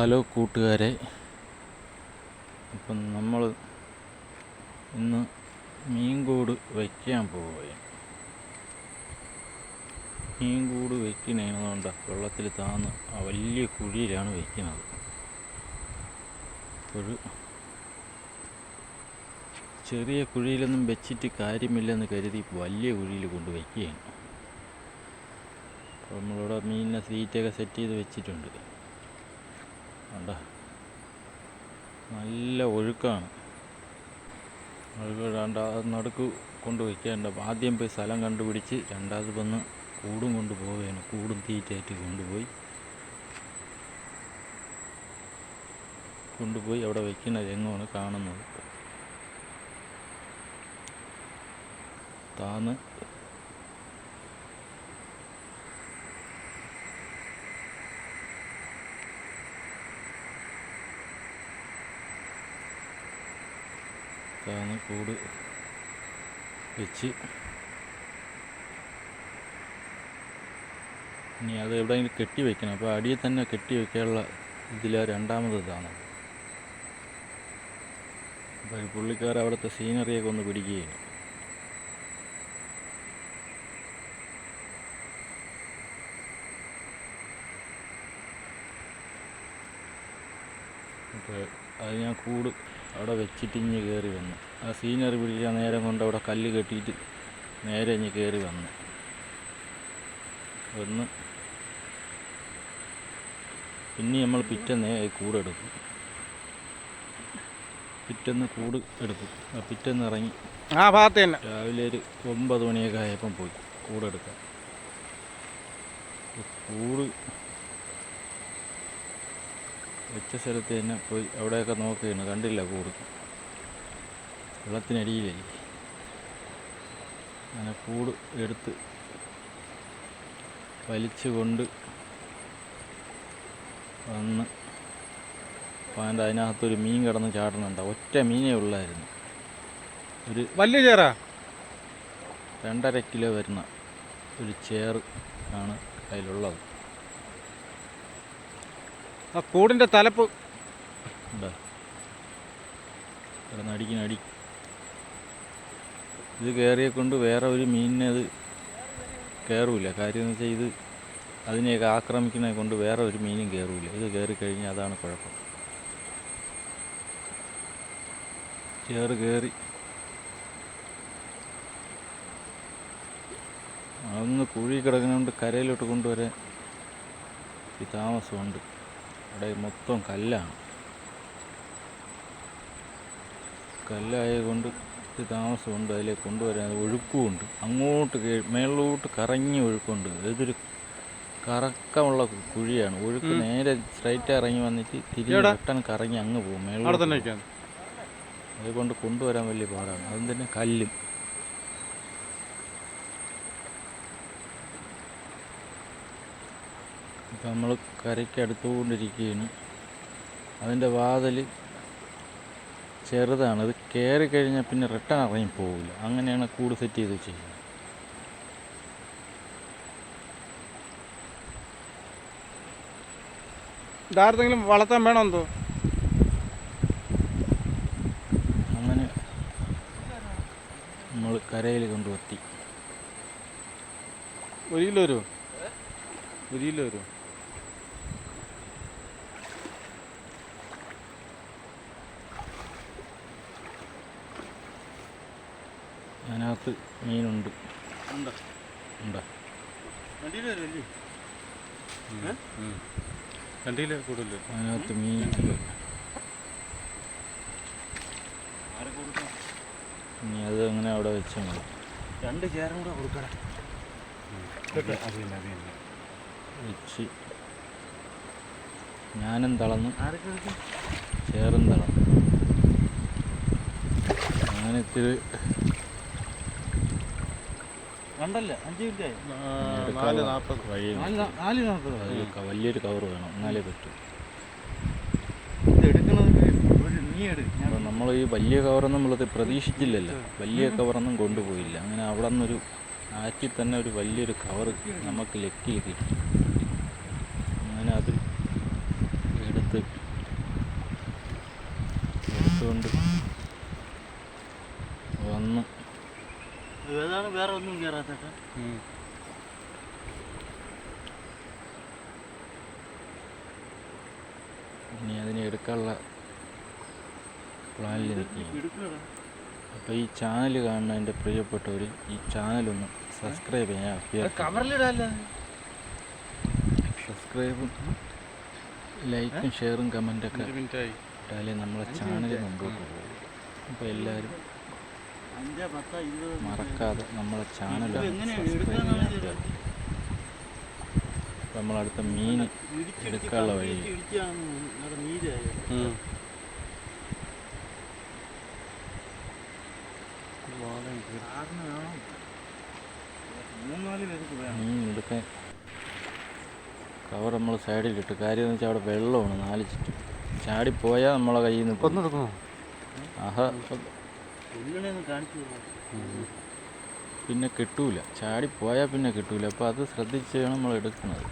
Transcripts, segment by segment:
Hello കൂട്ടുകാരെ. അപ്പം നമ്മൾ ഇന്ന് മീൻകൂട് വയ്ക്കാൻ പോവുകയാണ്. മീൻകൂട് വയ്ക്കുന്നതുകൊണ്ട് വെള്ളത്തിൽ താന്ന് ആ വലിയ കുഴിയിലാണ് വയ്ക്കുന്നത്. ഒരു ചെറിയ കുഴിയിലൊന്നും വെച്ചിട്ട് കാര്യമില്ലെന്ന് കരുതി വലിയ കുഴിയിൽ കൊണ്ട് വയ്ക്കുകയാണ്. അപ്പോൾ നമ്മളിവിടെ മീനിനെ സീറ്റൊക്കെ സെറ്റ് ചെയ്ത് വെച്ചിട്ടുണ്ട്. കണ്ട? നല്ല ഒഴുക്കാണ്. ഒഴുക്കിടാണ്ട് നടുക്ക് കൊണ്ട് വയ്ക്കേണ്ട. ആദ്യം പോയി സ്ഥലം കണ്ടുപിടിച്ച് രണ്ടാമത് വന്ന് കൂടും കൊണ്ട് പോവുകയാണ്. കൂടും തീറ്റയായിട്ട് കൊണ്ടുപോയി. കൊണ്ടുപോയി അവിടെ വയ്ക്കുന്ന രംഗമാണ് കാണുന്നത്. താന്ന് താന്ന് കൂട് വെച്ച്. ഇനി അത് എവിടെയെങ്കിലും കെട്ടി വെക്കണം. അപ്പോൾ അടിയിൽ തന്നെ കെട്ടി വെക്കാനുള്ള ഇതിലാ രണ്ടാമത് ഇതാണ്. അപ്പോൾ പുള്ളിക്കാർ അവിടുത്തെ സീനറിയൊക്കെ ഒന്ന് പിടിക്കുകയാണ്. അപ്പോൾ അത് ഞാൻ കൂട് അവിടെ വെച്ചിട്ട് ഇഞ്ഞ് കയറി വന്നു. ആ സീനറി പിടിച്ച നേരം കൊണ്ട് അവിടെ കല്ല് കെട്ടിയിട്ട് നേരെ ഇഞ്ഞ് കയറി വന്നു. വന്ന് പിന്നെ നമ്മൾ പിറ്റേന്ന് കൂടെടുക്കും പിറ്റേന്ന് കൂട് എടുക്കും. ആ പിറ്റേന്ന് ഇറങ്ങി ആ ഭാഗത്ത് തന്നെ. രാവിലെ ഒരു ഒമ്പത് മണിയൊക്കെ ആയപ്പം പോയി കൂടെടുക്കാം കൂട് വെച്ച സ്ഥലത്ത് തന്നെ പോയി അവിടെയൊക്കെ നോക്കുകയാണ് കണ്ടില്ല കൂട് വെള്ളത്തിനടിയിലേ. അങ്ങനെ കൂട് എടുത്ത് വലിച്ചുകൊണ്ട് വന്ന് അപ്പോൾ അതിനകത്തൊരു മീൻ കിടന്ന് ചാടുന്നുണ്ട്. ഒറ്റ മീനേ ഉള്ളായിരുന്നു. ഒരു വലിയ ചേറാ? രണ്ടര കിലോ വരുന്ന ഒരു ചേർ ആണ് അതിലുള്ളത്. ആ കൂടിന്റെ തലപ്പ്. ഉണ്ടോ? കിടന്ന് അടിക്കുന്ന ഇത് കയറിയെ കൊണ്ട് വേറെ ഒരു മീനിനെ അത് കയറൂല കാര്യം എന്ന് വെച്ചാൽ ഇത് അതിനെയൊക്കെ ആക്രമിക്കുന്നത് കൊണ്ട് വേറെ ഒരു മീനും കയറൂല ഇത് കയറി കഴിഞ്ഞാൽ അതാണ് കുഴപ്പം. ചേറ് കയറി അതൊന്ന് കുഴി കിടക്കുന്നതുകൊണ്ട് കരയിലോട്ട് കൊണ്ടുവരാൻ ഈ താമസമുണ്ട്. അവിടെ മൊത്തം കല്ലാണ്. കല്ലായതുകൊണ്ട് താമസമുണ്ട് അതിലേ കൊണ്ടുവരാൻ ഒഴുക്കുമുണ്ട്. അങ്ങോട്ട് മേളിലോട്ട് കറങ്ങി ഒഴുക്കുണ്ട്. ഇതൊരു കറക്കമുള്ള കുഴിയാണ്. ഒഴുക്ക് നേരെ സ്ട്രൈറ്റ് ഇറങ്ങി വന്നിട്ട് തിരിഞ്ഞ് എവിടെ? പെട്ടെന്ന് കറങ്ങി അങ്ങ് പോകും മേളിലോട്ട് അതുകൊണ്ട് കൊണ്ടുവരാൻ വലിയ പാടാണ്. അതും തന്നെ കല്ലും. ഇപ്പം നമ്മൾ കരയ്ക്കടുത്തുകൊണ്ടിരിക്കുകയാണ് അതിന്റെ വാതിൽ ചെറുതാണ്. അത് കയറി കഴിഞ്ഞാൽ പിന്നെ റിട്ടേൺ ഇറങ്ങി പോവില്ല. അങ്ങനെയാണ് കൂട് സെറ്റ് ചെയ്ത് ചെയ്യുന്നത് ഇതാരെങ്കിലും വളർത്താൻ വേണമെന്തോ അങ്ങനെ നമ്മൾ കരയിൽ കൊണ്ടുവത്തി. ഒരു കിലോ വരുമോ ഒരു കിലോ വരുമോ അതിനകത്ത് മീനുണ്ട്. ഉണ്ട്? കൂടുതൽ അതിനകത്ത് മീൻ ഇനി അത് അങ്ങനെ അവിടെ വെച്ചാൽ മതി. രണ്ട് ചേരം കൂടെ തന്നെ വെച്ച് ഞാനും തളന്നു ചേറും തളന്നു. ഞാനിത്തിരി രണ്ടല്ല അഞ്ച് മിനിറ്റായി നാല് നാൽപ്പത് വഴി വലിയൊരു കവർ വേണം. എന്നാലേ പറ്റൂ. ഇത് എടുക്കണത് നീ നമ്മൾ ഈ വലിയ കവറൊന്നും ഉള്ളത് പ്രതീക്ഷിച്ചില്ലല്ലോ. വലിയ കവറൊന്നും കൊണ്ടുപോയില്ല. അങ്ങനെ അവിടെ നിന്നൊരു ആറ്റിൽ തന്നെ ഒരു വലിയൊരു കവർ നമുക്ക് ലക്കിൽ കിട്ടി. അങ്ങനെ അത് എടുത്ത് എടുത്തുകൊണ്ട് ഇനി അതിനെ എടുക്കാനുള്ള പ്ലാനിൽ നിൽക്കുകയാണ് അപ്പോൾ ഈ ചാനൽ കാണുന്ന എന്റെ പ്രിയപ്പെട്ടവർ ഈ ചാനലൊന്ന് സബ്സ്ക്രൈബ് ചെയ്യാൻ സബ്സ്ക്രൈബും ലൈക്കും ഷെയറും കമന്റൊക്കെ ഇട്ടാലേ നമ്മളെ ചാനൽ മുമ്പോട്ട് പോകും അപ്പോൾ എല്ലാവരും മറക്കാതെ നമ്മളെ ചാനൽ നമ്മളടുത്ത മീൻ എടുക്കാനുള്ള വഴി. മീൻ എടുക്കാൻ കവർ നമ്മൾ സൈഡിലിട്ട് കാര്യം എന്ന് വെച്ചാൽ അവിടെ വെള്ളമാണ്. നാല് ചുറ്റും ചാടിപ്പോയാൽ നമ്മളെ കയ്യിൽ നിന്ന്. കൊന്നെടുക്കണോ ആഹാ. പിന്നെ കിട്ടൂല. ചാടിപ്പോയാൽ പിന്നെ കിട്ടൂല. അപ്പോൾ അത് ശ്രദ്ധിച്ച് വേണം നമ്മൾ എടുക്കുന്നത്.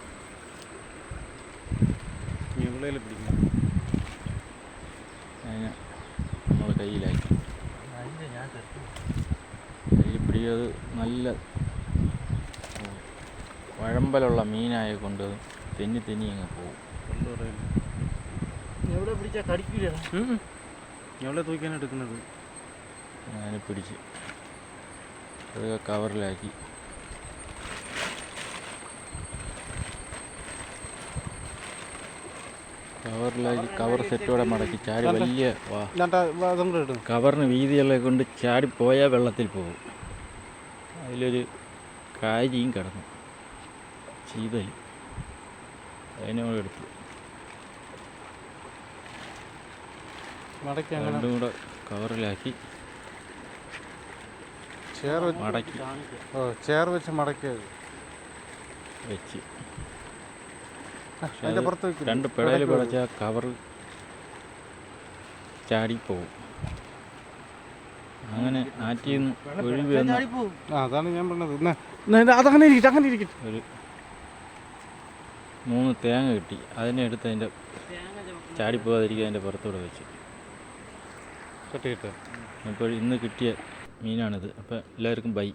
ഞങ്ങളതിൽ പിടിക്കണം അതിനെ നമ്മൾ കയ്യിലാക്കി. കയ്യിൽ പിടിയത് നല്ല വഴമ്പലുള്ള മീനായ കൊണ്ട് തെന്നി തെന്നി അങ്ങ് പോകും എവിടെ പിടിച്ചാൽ കടിക്കില്ല എവിടെ തൂക്കാനാണ് ഞാൻ പിടിച്ച് അത് കവറിലാക്കി. കവറിലാക്കി കവർ സെറ്റോടെ മടക്കി ചാടി വലിയ കവറിന് വീതിയുള്ള കൊണ്ട് ചാടി ചാടിപ്പോയാൽ വെള്ളത്തിൽ പോകും. അതിലൊരു കാരിയും കിടന്നു. ചീതൽ അതിനോട് എടുത്തു. മടക്കി അങ്ങനെ രണ്ടും കൂടെ കവറിലാക്കി. ചെയർ വെച്ച് മടക്കി. ഓ ചെയർ വെച്ച് മടക്കിയത് വെച്ച്. അതിന്റെ പുറത്ത് വെക്കില്ല രണ്ട് പിടയിൽ പിടച്ച കവർ ചാടിപ്പോവും. അങ്ങനെ ആറ്റിൽ നിന്ന് ഒഴിവ് അതാണ് ഞാൻ പറഞ്ഞത്. അതങ്ങനെ ഇരിക്കട്ടെ അങ്ങനെ ഇരിക്കട്ടെ. ഒരു മൂന്ന് തേങ്ങ കിട്ടി. അതിനെ എടുത്ത് അതിന്റെ ചാടിപ്പോകാതിരിക്കുക അതിന്റെ പുറത്തൂടെ വെച്ച്. കെട്ടിയിട്ട്. അപ്പോൾ ഇന്ന് കിട്ടിയ മീനാണിത്. അപ്പോൾ എല്ലാവർക്കും ബൈ.